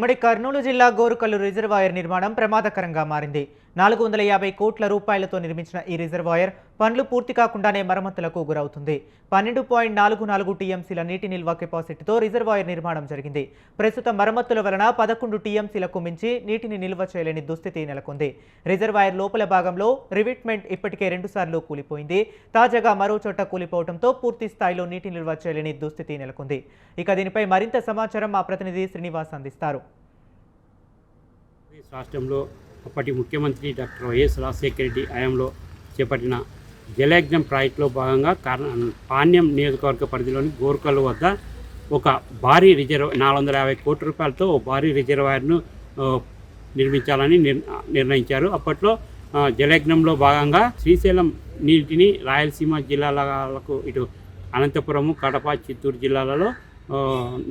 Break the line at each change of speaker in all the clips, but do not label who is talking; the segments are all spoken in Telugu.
ఉమ్మడి కర్నూలు జిల్లా గోరుకల్లు రిజర్వాయర్ నిర్మాణం ప్రమాదకరంగా మారింది. నాలుగు వందల యాభై కోట్ల రూపాయలతో నిర్మించిన ఈ రిజర్వాయర్ పనులు పూర్తి కాకుండానే మరమ్మతులకు గురవుతుంది. పన్నెండు పాయింట్ నాలుగు నాలుగు టీఎంసీల నీటి నిల్వ కెపాసిటీతో రిజర్వాయర్ నిర్మాణం జరిగింది. ప్రస్తుతం మరమ్మతుల వలన పదకొండు టీఎంసీలకు మించి నీటిని నిల్వ చేయలేని దుస్థితి నెలకొంది. రిజర్వాయర్ లోపల భాగంలో రివిట్మెంట్ ఇప్పటికే రెండుసార్లు కూలిపోయింది. తాజాగా మరో చోట కూలిపోవడంతో పూర్తి స్థాయిలో నీటి నిల్వ చేయలేని దుస్థితి నెలకొంది. ఇక దీనిపై మరింత సమాచారం మా ప్రతినిధి శ్రీనివాస్ అందిస్తారు.
రాష్ట్రంలో అప్పటి ముఖ్యమంత్రి డాక్టర్ వైఎస్ రాజశేఖర రెడ్డి హయాంలో చేపట్టిన జలయజ్ఞం ప్రాజెక్టులో భాగంగా కారణ పాణ్యం నియోజకవర్గ పరిధిలోని గోర్కల్ వద్ద ఒక భారీ రిజర్వ్ నాలుగు వందల యాభై కోట్ల రూపాయలతో ఓ భారీ రిజర్వాయర్ను నిర్మించాలని నిర్ నిర్ణయించారు. అప్పట్లో జలయజ్ఞంలో భాగంగా శ్రీశైలం నీటిని రాయలసీమ జిల్లాలకు ఇటు అనంతపురము కడప చిత్తూరు జిల్లాలలో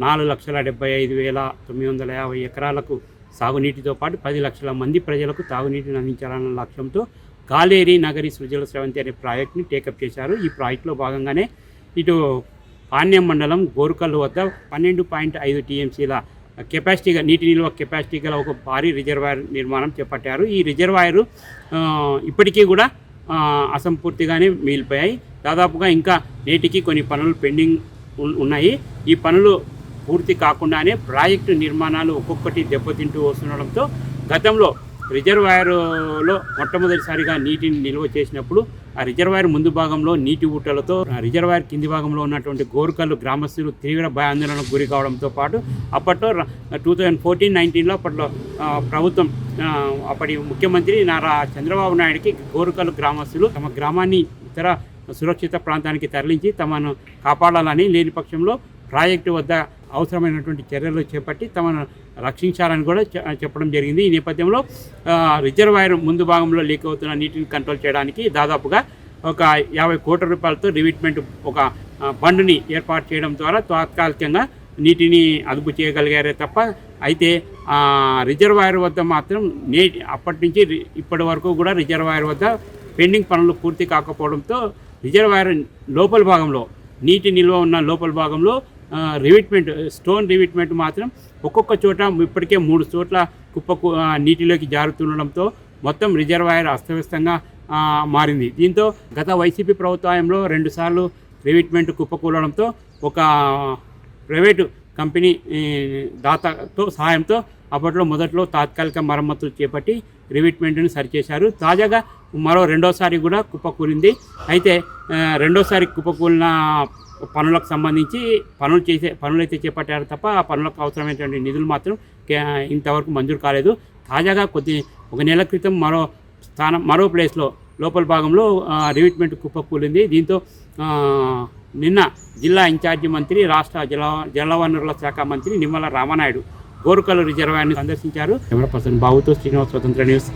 నాలుగు లక్షల డెబ్బై ఐదు వేల తొమ్మిది వందల యాభై ఎకరాలకు సాగునీటితో పాటు పది లక్షల మంది ప్రజలకు తాగునీటిని అందించాలన్న లక్ష్యంతో గాలేరి నగరి సృజల స్రవంతి అనే ప్రాజెక్ట్ని టేకప్ చేశారు. ఈ ప్రాజెక్టులో భాగంగానే ఇటు పాణ్యం మండలం గోరుకల్లు వద్ద పన్నెండు పాయింట్ ఐదు టీఎంసీల కెపాసిటీగా నీటి నిల్వ కెపాసిటీ గల ఒక భారీ రిజర్వాయర్ నిర్మాణం చేపట్టారు. ఈ రిజర్వాయరు ఇప్పటికీ కూడా అసంపూర్తిగానే మిగిలిపోయాయి దాదాపుగా ఇంకా నేటికి కొన్ని పనులు పెండింగ్ ఉన్నాయి. ఈ పనులు పూర్తి కాకుండానే ప్రాజెక్టు నిర్మాణాలు ఒక్కొక్కటి దెబ్బతింటూ వస్తుండడంతో గతంలో రిజర్వాయర్లో మొట్టమొదటిసారిగా నీటిని నిల్వ చేసినప్పుడు ఆ రిజర్వాయర్ ముందు భాగంలో నీటి ఊటలతో రిజర్వాయర్ కింది భాగంలో ఉన్నటువంటి గోరుకల్లు గ్రామస్తులు తీవ్ర భయాందోళనకు గురి కావడంతో పాటు అప్పట్లో టూ థౌజండ్ ఫోర్టీన్ నైన్టీన్లో అప్పట్లో ప్రభుత్వం అప్పటి ముఖ్యమంత్రి నారా చంద్రబాబు నాయుడికి గోరుకల్లు గ్రామస్తులు తమ గ్రామాన్ని ఇతర సురక్షిత ప్రాంతానికి తరలించి తమను కాపాడాలని లేని పక్షంలో ప్రాజెక్టు వద్ద అవసరమైనటువంటి చర్యలు చేపట్టి తమను రక్షించాలని కూడా చెప్పడం జరిగింది. ఈ నేపథ్యంలో రిజర్వాయర్ ముందు భాగంలో లీక్ అవుతున్న నీటిని కంట్రోల్ చేయడానికి దాదాపుగా ఒక యాభై కోట్ల రూపాయలతో రివిట్మెంట్ ఒక బండ్ని ఏర్పాటు చేయడం ద్వారా తాత్కాలికంగా నీటిని అదుపు చేయగలిగారే తప్ప అయితే రిజర్వాయర్ వద్ద మాత్రం నే అప్పటి నుంచి ఇప్పటి వరకు కూడా రిజర్వాయర్ వద్ద పెండింగ్ పనులు పూర్తి కాకపోవడంతో రిజర్వాయర్ లోపల భాగంలో నీటి నిల్వ ఉన్న లోపల భాగంలో రివిట్మెంట్ స్టోన్ రివిట్మెంట్ మాత్రం ఒక్కొక్క చోట ఇప్పటికే మూడు చోట్ల కుప్పకు నీటిలోకి జారుతుండడంతో మొత్తం రిజర్వాయర్ అస్తవ్యస్తంగా మారింది. దీంతో గత వైసీపీ ప్రభుత్వంలో రెండుసార్లు రివిట్మెంట్ కుప్పకూలడంతో ఒక ప్రైవేటు కంపెనీ దాతతో సహాయంతో అప్పట్లో మొదట్లో తాత్కాలిక మరమ్మతులు చేపట్టి రివిట్మెంట్ని సరిచేశారు. తాజాగా మరో రెండోసారి కూడా కుప్పకూలింది. అయితే రెండోసారి కుప్పకూలిన పనులకు సంబంధించి పనులు చేసే పనులు అయితే చేపట్టారు తప్ప ఆ పనులకు అవసరమైనటువంటి నిధులు మాత్రం ఇంతవరకు మంజూరు కాలేదు. తాజాగా కొద్ది ఒక నెల క్రితం మరో స్థానం మరో ప్లేస్లో లోపల భాగంలో రివిట్మెంట్ కుప్పకూలింది. దీంతో నిన్న జిల్లా ఇన్ఛార్జి మంత్రి రాష్ట్ర జల జలవనరుల శాఖ మంత్రి నిమ్మల రామనాయుడు గోరుకల్ రిజర్వాయర్ని సందర్శించారు. కెమెరా పర్సన్ బాబుతో శ్రీనివాస్ స్వతంత్ర న్యూస్.